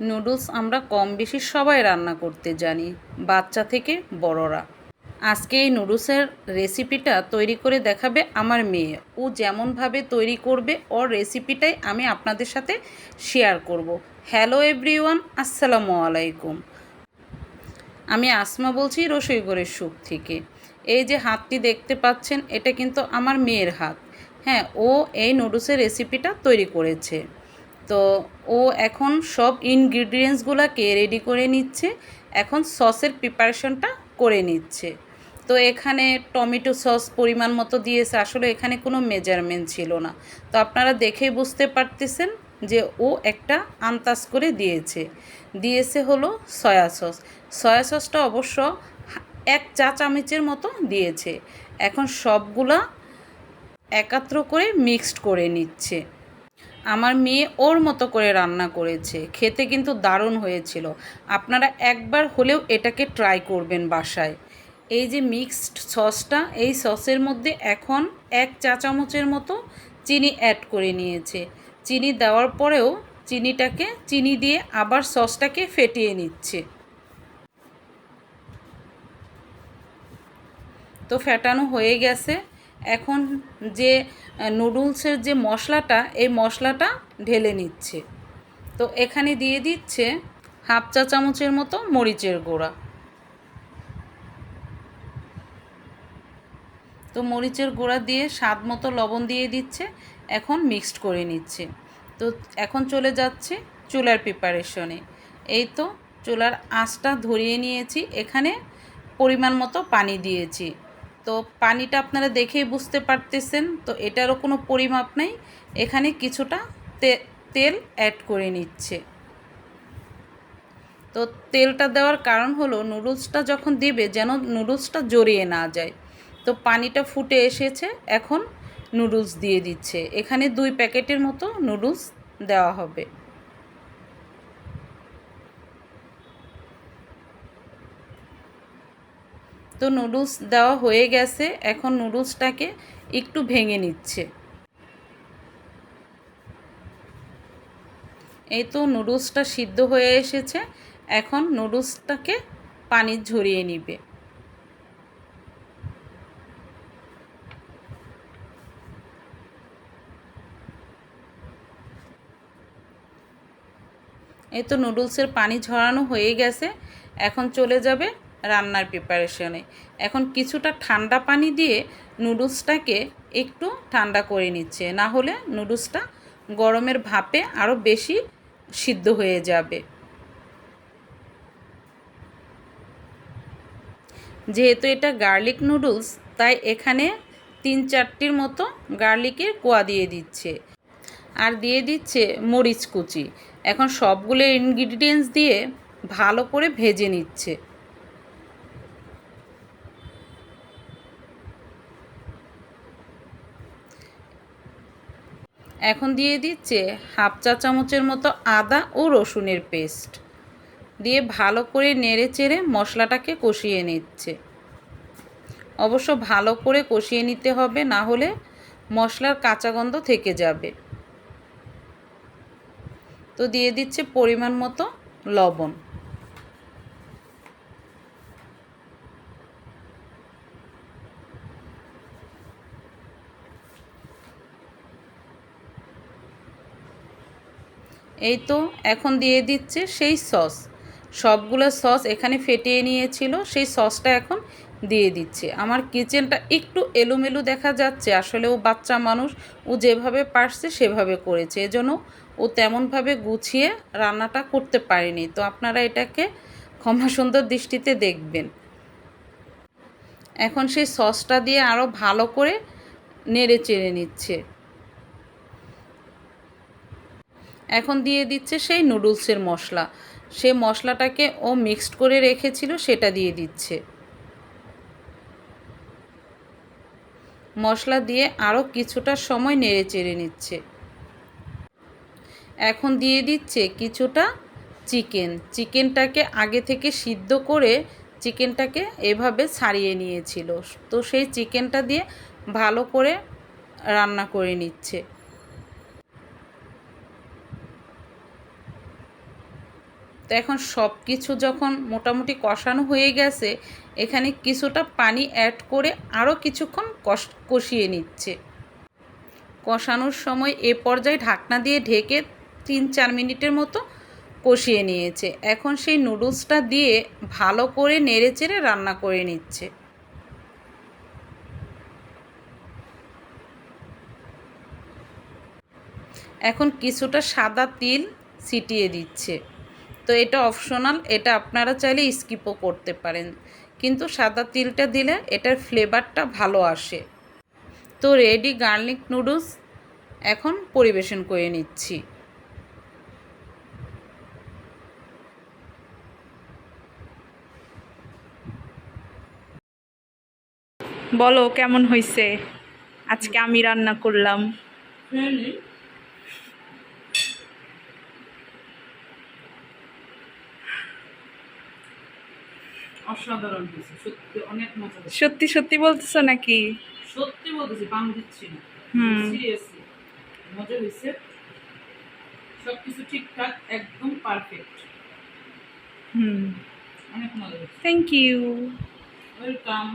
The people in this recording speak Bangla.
নুডলস আমরা কম বেশি সবাই রান্না করতে জানি, বাচ্চা থেকে বড়রা। আজকে এই নুডলসের রেসিপিটা তৈরি করে দেখাবে আমার মেয়ে। ও যেমনভাবে তৈরি করবে, ওর রেসিপিটাই আমি আপনাদের সাথে শেয়ার করব। হ্যালো এভরিওয়ান, আসসালামু আলাইকুম। আমি আসমা বলছি রসই রসইগড়ের সুখ থেকে। এই যে হাতটি দেখতে পাচ্ছেন, এটা কিন্তু আমার মেয়ের হাত। হ্যাঁ ও এই নুডলসের রেসিপিটা তৈরি করেছে। তো ও এখন সব ইনগ্রিডিয়েন্টসগুলোকে রেডি করে নিচ্ছে। এখন সসের প্রিপারেশনটা করে নিচ্ছে। তো এখানে টমেটো সস পরিমাণ মতো দিয়েছে। আসলে এখানে কোনো মেজারমেন্ট ছিল না। তো আপনারা দেখেই বুঝতে পারতেছেন যে ও একটা আন্তাজ করে দিয়েছে। দিয়েছে হলো সয়া সস সয়া সসটা অবশ্য এক চা চামচের মতো দিয়েছে। এখন সবগুলা একাত্র করে মিক্সড করে নিচ্ছে। আমার মেয়ে ওর মতো করে রান্না করেছে। খেতে কিন্তু দারুণ হয়েছিল। আপনারা একবার হলেও এটাকে ট্রাই করবেন বাসায়। এই যে মিক্সড সসটা এই সসের মধ্যে এখন এক চা চামচের মতো চিনি অ্যাড করে নিয়েছে। চিনি দেওয়ার পরেও চিনিটাকে, চিনি দিয়ে আবার সসটাকে ফেটিয়ে নিচ্ছে। তো ফেটানো হয়ে গেছে। এখন যে নুডলসের যে মশলাটা, এই মশলাটা ঢেলে নিচ্ছে। তো এখানে দিয়ে দিচ্ছে হাফ চা চামচের মতো মরিচের গুঁড়া। তো মরিচের গুঁড়া দিয়ে স্বাদ মতো লবণ দিয়ে দিচ্ছে, এখন মিক্সড করে নিচ্ছে। তো এখন চলে যাচ্ছে চুলার প্রিপারেশনে। এই তো চুলার আঁচটা ধরিয়ে নিয়েছি, এখানে পরিমাণ মতো পানি দিয়েছি। তো পানিটা আপনারা দেখেই বুঝতে পারতেছেন, তো এটারও কোনো পরিমাপ নেই। এখানে কিছুটা তেল অ্যাড করে নিচ্ছে। তো তেলটা দেওয়ার কারণ হলো নুডলসটা যখন দিবে যেন নুডলসটা জড়িয়ে না যায়। তো পানিটা ফুটে এসেছে, এখন নুডলস দিয়ে দিচ্ছে। এখানে দুই প্যাকেটের মতো নুডলস দেওয়া হবে। তো নুডলস দেওয়া হয়ে গেছে, এখন নুডলসটাকে একটু ভেঙে নিচ্ছে। এই তো নুডলসটা সিদ্ধ হয়ে এসেছে, এখন নুডলসটাকে পানি ঝরিয়ে নিবে। এই তো নুডলসের পানি ঝরানো হয়ে গেছে, এখন চলে যাবে রান্নার প্রিপারেশনে এখন কিছুটা ঠান্ডা পানি দিয়ে নুডলসটাকে একটু ঠান্ডা করে নিচ্ছে। না হলে নুডলসটা গরমের ভাপে আরও বেশি সিদ্ধ হয়ে যাবে। যেহেতু এটা গার্লিক নুডলস তাই এখানে তিন চারটির মতো গার্লিকের কোয়া দিয়ে দিচ্ছে। আর দিয়ে দিচ্ছে মরিচ কুচি। এখন সবগুলো ইনগ্রিডিয়েন্টস দিয়ে ভালো করে ভেজে নিচ্ছে। এখন দিয়ে দিচ্ছে হাফ চা চামচের মতো আদা ও রসুনের পেস্ট। দিয়ে ভালো করে নেড়ে চেড়ে মশলাটাকে কষিয়ে নিচ্ছে। অবশ্য ভালো করে কষিয়ে নিতে হবে, না হলে মশলার কাঁচা গন্ধ থেকে যাবে। তো দিয়ে দিচ্ছে পরিমাণ মতো লবণ। এই তো, এখন দিয়ে দিচ্ছে সেই সস। সবগুলো সস এখানে ফেটিয়ে নিয়েছিল, সেই সসটা এখন দিয়ে দিচ্ছে। আমার কিচেনটা একটু এলোমেলো দেখা যাচ্ছে আসলে ও বাচ্চা মানুষ ও যেভাবে পারছে সেভাবে করেছে। এজন্য ও তেমনভাবে গুছিয়ে রান্নাটা করতে পারেনি। তো আপনারা এটাকে ক্ষমা সুন্দর দৃষ্টিতে দেখবেন। এখন সেই সসটা দিয়ে আরও ভালো করে নেড়ে চেড়ে নিচ্ছে। এখন দিয়ে দিচ্ছে সেই নুডলসের মশলা। সে মশলাটাকে ও মিক্সড করে রেখেছিল, সেটা দিয়ে দিচ্ছে। মশলা দিয়ে আরও কিছুটা সময় নেড়ে চেড়ে নিচ্ছে। এখন দিয়ে দিচ্ছে কিছুটা চিকেন। চিকেনটাকে আগে থেকে সিদ্ধ করে চিকেনটাকে এভাবে ছাড়িয়ে নিয়েছিল। তো সেই চিকেনটা দিয়ে ভালো করে রান্না করে নিচ্ছে। তো এখন সব কিছু যখন মোটামুটি কষানো হয়ে গেছে, এখানে কিছুটা পানি অ্যাড করে আরও কিছুক্ষণ কষ, কষিয়ে নিচ্ছে। কষানোর সময় এ পর্যায়ে ঢাকনা দিয়ে ঢেকে তিন চার মিনিটের মতো কষিয়ে নিয়েছে। এখন সেই নুডলসটা দিয়ে ভালো করে নেড়েচেড়ে রান্না করে নিচ্ছে। এখন কিছুটা সাদা তিল ছিটিয়ে দিচ্ছে। তো এটা অপশনাল এটা আপনারা চাইলে স্কিপও করতে পারেন। কিন্তু সাদা তিলটা দিলে এটার ফ্লেভারটা ভালো আসে। তো রেডি গার্লিক নুডলস এখন পরিবেশন করে নিচ্ছি। বলো কেমন হয়েছে আজকে আমি রান্না করলাম। অসাধারণ হয়েছে সত্যি অনেক মজা সত্যি সত্যি বলতেছো নাকি? সত্যি বলতেছি বাং দিচ্ছি না। সিরিয়াসলি মজা হয়েছে। সব কিছু ঠিকঠাক একদম পারফেক্ট হুম। অনেক মজা হয়েছে। Thank you welcome